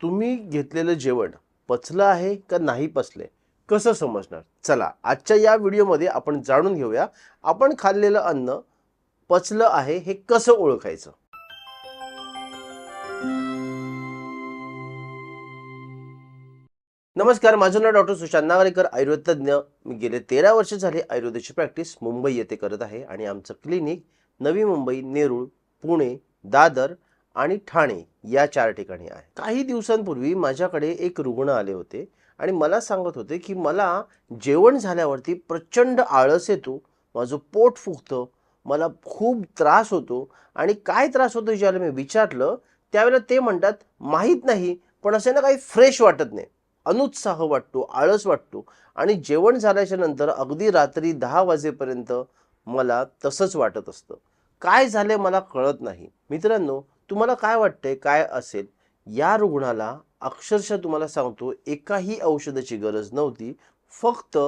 तुम्ही घेतलेलं जेवण पचलं आहे का नाही पचले कसं समजणार? चला आजच्या या व्हिडिओमध्ये आपण जाणून घेऊया आपण खाल्लेलं अन्न पचलं आहे हे कसं ओळखायचं? नमस्कार माझं नाव डॉक्टर सुशांत नागरेकर आयुर्वेद तज्ज्ञ मी गेले तेरा वर्ष झाले आयुर्वेदाची प्रॅक्टिस मुंबई येथे करत आहे आणि आमचं क्लिनिक नवी मुंबई नेरूळ पुणे दादर आणि ठाणे या चार ठिकाणी आहे. काही दिवसांपूर्वी माझ्याकडे एक रुग्ण आले होते आणि मला सांगत होते की मला जेवण झाल्यावरती प्रचंड आळस येतो माझं पोट फुगतं मला खूप त्रास होतो आणि काय त्रास होतो ज्यावेळेला मी विचारलं त्यावेळेला ते म्हणतात माहीत नाही पण असं ना काही फ्रेश वाटत नाही. अनुत्साह वाटतो आळस वाटतो आणि जेवण झाल्याच्यानंतर अगदी रात्री दहा वाजेपर्यंत मला तसंच वाटत असतं. काय झाले मला कळत नाही. मित्रांनो तुम्हाला काय वाटतंय काय असेल? या रुग्णाला अक्षरशः तुम्हाला सांगतो एकाही औषधाची गरज नव्हती. फक्त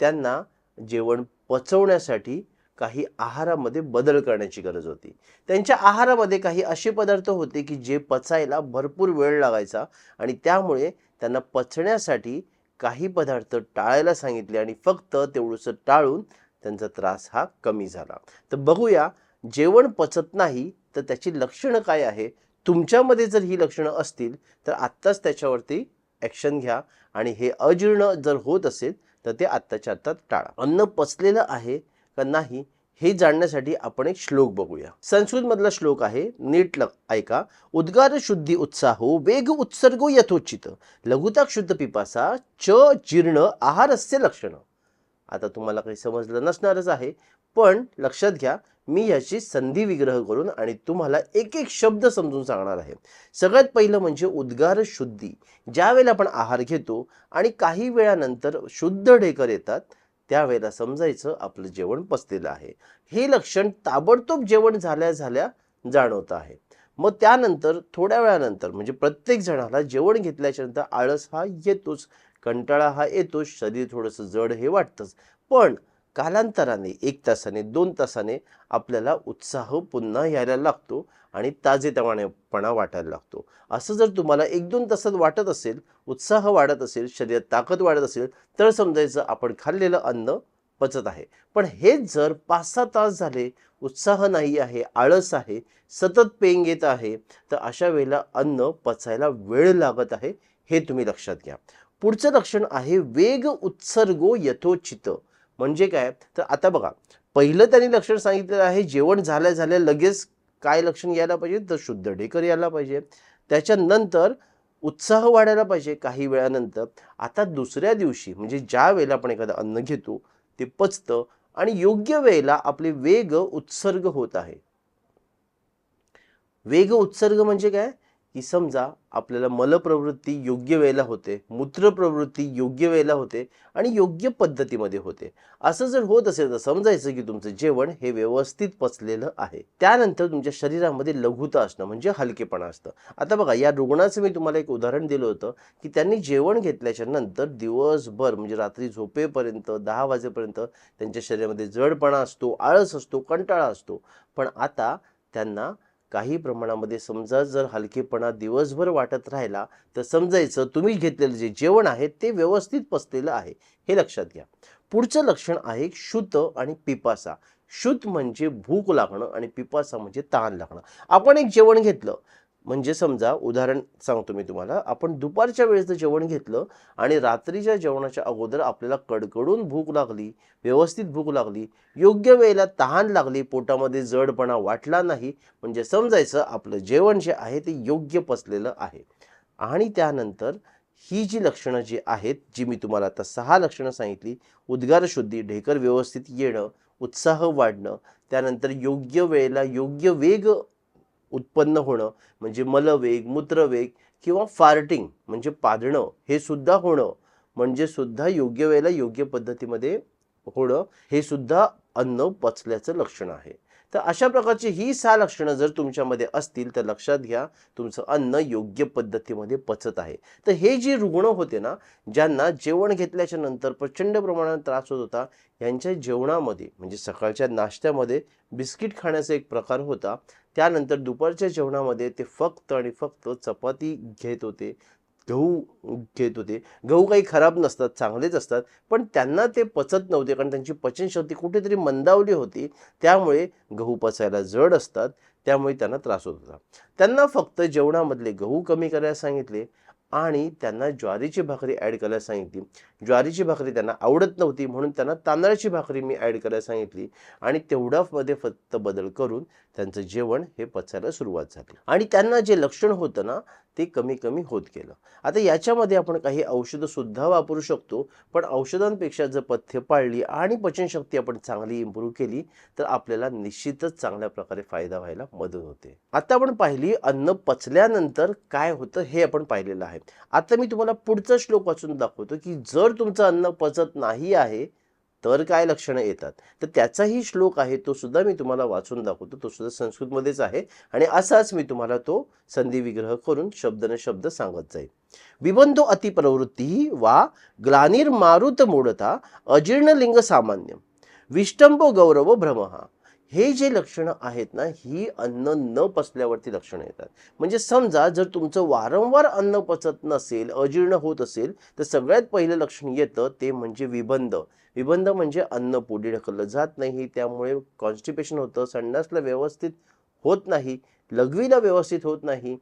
त्यांना जेवण पचवण्यासाठी काही आहारामध्ये बदल करण्याची गरज होती. त्यांच्या आहारामध्ये काही असे पदार्थ होते की जे पचायला भरपूर वेळ लागायचा आणि त्यामुळे त्यांना पचण्यासाठी काही पदार्थ टाळायला सांगितले आणि फक्त तेवढंसं टाळून त्यांचा त्रास हा कमी झाला. तर बघूया जेवण पचत नाही तर त्याची लक्षणं काय आहे तुमच्यामध्ये जर ही लक्षणं असतील तर आत्ताच त्याच्यावरती ॲक्शन घ्या. आणि हे अजीर्ण जर होत असेल तर ते आत्ताच्या आत्ता टाळा. अन्न पचलेलं आहे का नाही हे जाणण्यासाठी आपण एक श्लोक बघूया. संस्कृत मधला श्लोक आहे नीट ल ऐका. उद्गार शुद्धी उत्साहो वेग उत्सर्गो यथोचित. लघुताक शुद्ध पिपासा च जीर्ण आहारस्य लक्षण. आता तुम्हाला काही समजलं नसणारच आहे. पण लक्षात घ्या मी याची संधी विग्रह करून आणि तुम्हाला एक एक शब्द समजून सांगणार आहे. सगळ्यात पहिलं म्हणजे उद्गार शुद्धी. ज्यावेळेला आपण आहार घेतो आणि काही वेळानंतर शुद्ध ढेकर येतात त्यावेळेला समजायचं आपलं जेवण पचलेलं आहे. हे लक्षण ताबडतोब जेवण झाल्या झाल्या जाणवत आहे. मग त्यानंतर थोड्या वेळानंतर म्हणजे प्रत्येक जणाला जेवण घेतल्याच्या नंतर आळस हा येतोच कंटाळा हा येतोच शरीर थोडंसं जड हे वाटतंच. पण कालांतराने एक तासाने दोन तासाने आपल्याला उत्साह पुन्हा यायला लागतो आणि ताजेतवानेपणा वाटायला लागतो. असं जर तुम्हाला एक दोन तासात वाटत असेल उत्साह वाढत असेल शरीरात ताकद वाढत असेल तर समजायचं आपण खाल्लेलं अन्न पचत आहे. पण हेच जर पाच सहा तास झाले उत्साह नाही आहे आळस आहे सतत पेंग येत आहे तर अशा वेळेला अन्न पचायला वेळ लागत आहे हे तुम्ही लक्षात घ्या. पुढचं लक्षण आहे वेग उत्सर्गो यथोचित. म्हणजे काय? तर आता बघा पहिलं त्यांनी लक्षण सांगितलेलं आहे जेवण झाल्या झाल्या लगेच काय लक्षण यायला पाहिजे? तर शुद्ध ढेकर यायला पाहिजे. त्याच्यानंतर उत्साह वाढायला पाहिजे काही वेळानंतर. आता दुसऱ्या दिवशी म्हणजे ज्या वेळेला आपण एखादं अन्न घेतो ते पचतं आणि योग्य वेळेला आपले वेग उत्सर्ग होत आहे. वेग उत्सर्ग म्हणजे काय? की समजा आपल्याला मलप्रवृत्ती योग्य वेळेला होते मूत्रप्रवृत्ती योग्य वेळेला होते आणि योग्य पद्धतीमध्ये होते. असं जर होत असेल तर समजायचं की तुमचं जेवण हे व्यवस्थित पचलेलं आहे. त्यानंतर तुमच्या शरीरामध्ये लघुता असणं म्हणजे हलकेपणा असतं. आता बघा या रुग्णाचं मी तुम्हाला एक उदाहरण दिलं होतं की त्यांनी जेवण घेतल्याच्या नंतर दिवसभर म्हणजे रात्री झोपेपर्यंत दहा वाजेपर्यंत त्यांच्या शरीरामध्ये जडपणा असतो आळस असतो कंटाळा असतो. पण आता त्यांना काही प्रमाणामध्ये समजा जर हलकेपणा दिवसभर वाटत राहिला तर समजायचं तुम्ही घेतलेलं जे जेवण आहे ते व्यवस्थित पसलेलं आहे हे लक्षात घ्या. पुढचं लक्षण आहे शुद्ध आणि पिपासा. शुद्ध म्हणजे भूक लागणं आणि पिपासा म्हणजे ताण लागणं. आपण एक जेवण घेतलं म्हणजे समजा उदाहरण सांगतो मी तुम्हाला. आपण दुपारच्या वेळेचं जेवण घेतलं आणि रात्रीच्या जेवणाच्या अगोदर आपल्याला कडकडून भूक लागली व्यवस्थित भूक लागली योग्य वेळेला तहान लागली पोटामध्ये जडपणा वाटला नाही म्हणजे समजायचं आपलं जेवण जे आहे ते योग्य पचलेलं आहे. आणि त्यानंतर ही जी लक्षणं जी आहेत जी मी तुम्हाला आता सहा लक्षणं सांगितली उद्गार शुद्धी ढेकर व्यवस्थित येणं उत्साह वाढणं त्यानंतर योग्य वेळेला योग्य वेग उत्पन्न होणं म्हणजे मलवेग मूत्रवेग किंवा फार्टिंग म्हणजे पादणं हे सुद्धा होणं म्हणजे सुद्धा योग्य वेळेला योग्य पद्धतीमध्ये होणं हे सुद्धा अन्न पचल्याचं लक्षण आहे. तर अशा प्रकारची ही सहा लक्षणं जर तुमच्यामध्ये असतील तर लक्षात घ्या तुमचं अन्न योग्य पद्धतीमध्ये पचत आहे. तर हे जे रुग्ण होते ना ज्यांना जेवण घेतल्याच्या नंतर प्रचंड प्रमाणात त्रास होत होता यांच्या जेवणामध्ये म्हणजे सकाळच्या नाश्त्यामध्ये बिस्किट खाण्याचा एक प्रकार होता. त्यानंतर दुपारच्या जेवणामध्ये ते फक्त आणि फक्त चपाती घेत होते. गहू घेत होते. गहू काही खराब नसतात चांगलेच असतात पण त्यांना ते पचत नव्हते कारण त्यांची पचनशक्ती कुठेतरी मंदावली होती. त्यामुळे गहू पचायला जड असतात त्यामुळे त्यांना त्रास होत होता. त्यांना फक्त जेवणामधले गहू कमी करायला सांगितले आणि त्यांना ज्वारीची भाकरी ॲड करायला सांगितली. ज्वारीची भाकरी त्यांना आवडत नव्हती म्हणून त्यांना तांदळाची भाकरी मी ॲड करायला सांगितली आणि तेवढ्यामध्ये फक्त बदल करून त्यांचं जेवण हे पचायला सुरुवात झाली. आणि त्यांना जे लक्षण होतं ना ते कमी कमी होत गेलं. आता याच्यामध्ये आपण काही औषधं सुद्धा वापरू शकतो पण औषधांपेक्षा जर पथ्य पाळली आणि पचनशक्ती आपण चांगली इम्प्रूव्ह केली तर आपल्याला निश्चितच चांगल्या प्रकारे फायदा व्हायला मदत होते. आता आपण पाहिली अन्न पचल्यानंतर काय होतं हे आपण पाहिलेलं आहे. आता मी तुम्हाला पुढचा श्लोक वाचून दाखवतो की जर तुमचं अन्न पचत नाही आहे तर काय लक्षणं येतात? तर त्याचाही श्लोक आहे तो सुद्धा मी तुम्हाला वाचून दाखवतो. तो सुद्धा संस्कृतमध्येच आहे आणि असाच मी तुम्हाला तो संधी विग्रह करून शब्दन शब्द सांगत जाईल विबंधो अतिप्रवृत्ती वा ग्लानिर मारुत मूढता अजीर्णलिंग सामान्य विष्टंबो गौरव भ्रम। हा हे जे लक्षणं आहेत ना ही अन्न न पचल्यावरती लक्षणं येतात. म्हणजे समजा जर तुमचं वारंवार अन्न पचत नसेल अजीर्ण होत असेल तर सगळ्यात पहिलं लक्षण येतं ते म्हणजे विबंध. विबंध म्हणजे अन्न पोटी ढकललं जात नाही त्यामुळे कॉन्स्टिपेशन होतं संडासला व्यवस्थित होत नाही लघवीला व्यवस्थित होत नाही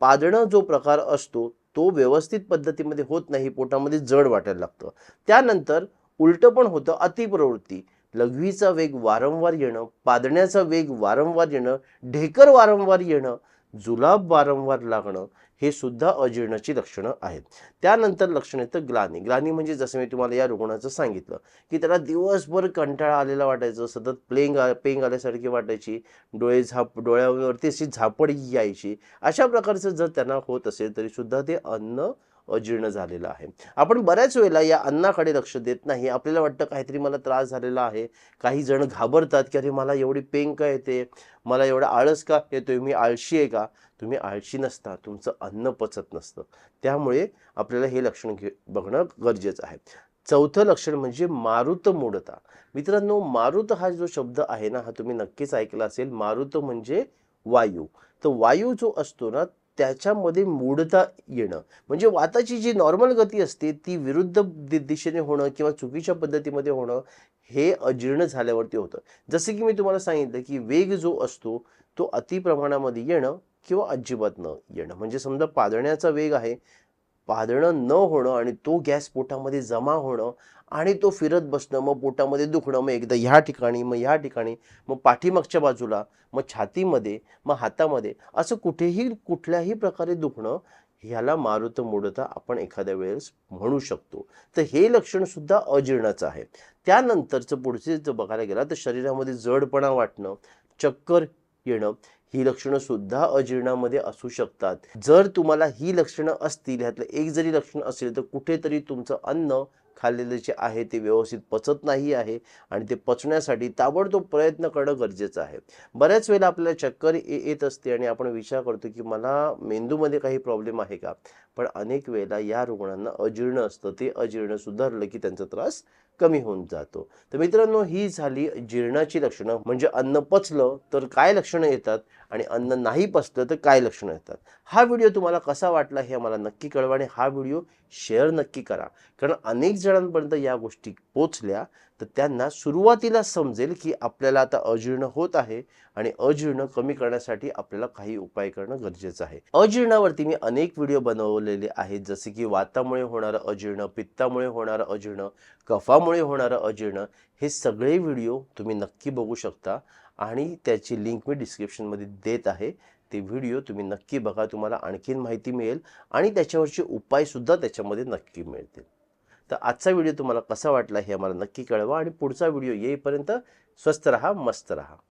पादणं जो प्रकार असतो तो व्यवस्थित पद्धतीमध्ये होत नाही पोटामध्ये जड वाटायला लागतं. त्यानंतर उलटं पण होतं अतिप्रवृत्ती. लघवीचा वेग वारंवार येणं पादण्याचा वेग वारंवार येणं ढेकर वारंवार येणं जुलाब वारंवार लागणं हे सुद्धा अजीर्णाची लक्षणं आहेत. त्यानंतर लक्षण येतं ग्लानी. ग्लानी म्हणजे जसं मी तुम्हाला या रुग्णाचं सांगितलं की त्याला दिवसभर कंटाळा आलेला वाटायचं सतत प्लेंग पेंग आल्यासारखी वाटायची डोळे झाप डोळ्यावरती अशी झापड यायची. अशा प्रकारचं जर त्यांना होत असेल तरीसुद्धा ते अन्न अजीर्ण झालेलं आहे. आपण बऱ्याच वेळेला या अन्नाकडे लक्ष देत नाही. आपल्याला वाटतं काहीतरी मला त्रास झालेला आहे. काही जण घाबरतात की अरे मला एवढी पेंग का येते. मला एवढा आळस का? येतोय मी आळशी आहे का? तुम्ही आळशी नसता. तुमचं अन्न पचत नसतं. त्यामुळे आपल्याला हे लक्षण घे बघणं गरजेचं आहे. चौथं लक्षण म्हणजे मारुत मूढता. मित्रांनो मारुत हा जो शब्द आहे ना हा तुम्ही नक्कीच ऐकला असेल. मारुत म्हणजे वायू. तर वायू जो असतो ना त्याच्यामध्ये मोडता येणं. म्हणजे वाताची जी नॉर्मल गती असते ती विरुद्ध दिशेने होणं किंवा चुकीच्या पद्धतीमध्ये होणं हे अजीर्ण झाल्यावरती होतं. जसं की मी तुम्हाला सांगितलं की वेग जो असतो तो अति प्रमाणामध्ये येणं किंवा अजिबात न येणं. म्हणजे समजा पादण्याचा वेग आहे पादणं न होणं आणि तो गॅस पोटामध्ये जमा होणं आणि तो फिरत बसणं मग पोटामध्ये दुखणं मग एकदा ह्या ठिकाणी मग ह्या ठिकाणी मग पाठीमागच्या बाजूला मग छातीमध्ये मग हातामध्ये असं कुठेही कुठल्याही प्रकारे दुखणं ह्याला मारुत मोडता आपण एखाद्या वेळेस म्हणू शकतो. तर हे लक्षण सुद्धा अजीर्णाचं आहे. त्यानंतरचं पुढचे जर बघायला गेला तर शरीरामध्ये जडपणा वाटणं चक्कर येणं ही लक्षणं सुद्धा अजीर्णामध्ये असू शकतात. जर तुम्हाला ही लक्षणं असतील ह्यातलं एक जरी लक्षण असेल तर कुठेतरी तुमचं अन्न खाल्लेलं जे आहे ते व्यवस्थित पचत नाही आहे आणि ते पचण्यासाठी ताबडतोब प्रयत्न करणं गरजेचं आहे. बऱ्याच वेळेला आपल्याला चक्कर येत असते आणि आपण विचार करतो की मला मेंदूमध्ये काही प्रॉब्लेम आहे का? पण अनेक वेळेला या रुग्णांना अजीर्ण असतं. ते अजीर्ण सुधारलं की त्यांचा त्रास कमी होऊन जातो. तर मित्रांनो ही झाली जीर्णाची लक्षणं. म्हणजे अन्न पचलं तर काय लक्षणं येतात आणि अन्न नाही पचलं तर काय लक्षणं येतात? हा व्हिडिओ तुम्हाला कसा वाटला हे मला नक्की कळवा आणि हा व्हिडिओ शेअर नक्की करा. कारण अनेक जणांपर्यंत या गोष्टी पोचल्या तर त्यांना सुरुवातीला समजेल की आपल्याला आता अजीर्ण होत आहे आणि अजीर्ण कमी करण्यासाठी आपल्याला काही उपाय करणं गरजेचं आहे. अजीर्णावरती मी अनेक व्हिडिओ दाखवलेले आहेत जसे की वातामुळे होणारं अजीर्ण पित्तामुळे होणारं अजीर्ण कफामुळे होणारं अजीर्ण हे सगळे व्हिडिओ तुम्ही नक्की बघू शकता. आणि त्याची लिंक मी डिस्क्रिप्शनमध्ये देत आहे. ते व्हिडिओ तुम्ही नक्की बघा. तुम्हाला आणखीन माहिती मिळेल. आणि त्याच्यावरचे उपायसुद्धा त्याच्यामध्ये नक्की मिळतील. तर आजचा व्हिडिओ तुम्हाला कसा वाटला हे आम्हाला नक्की कळवा. आणि पुढचा व्हिडिओ येईपर्यंत स्वस्त रहा मस्त रहा.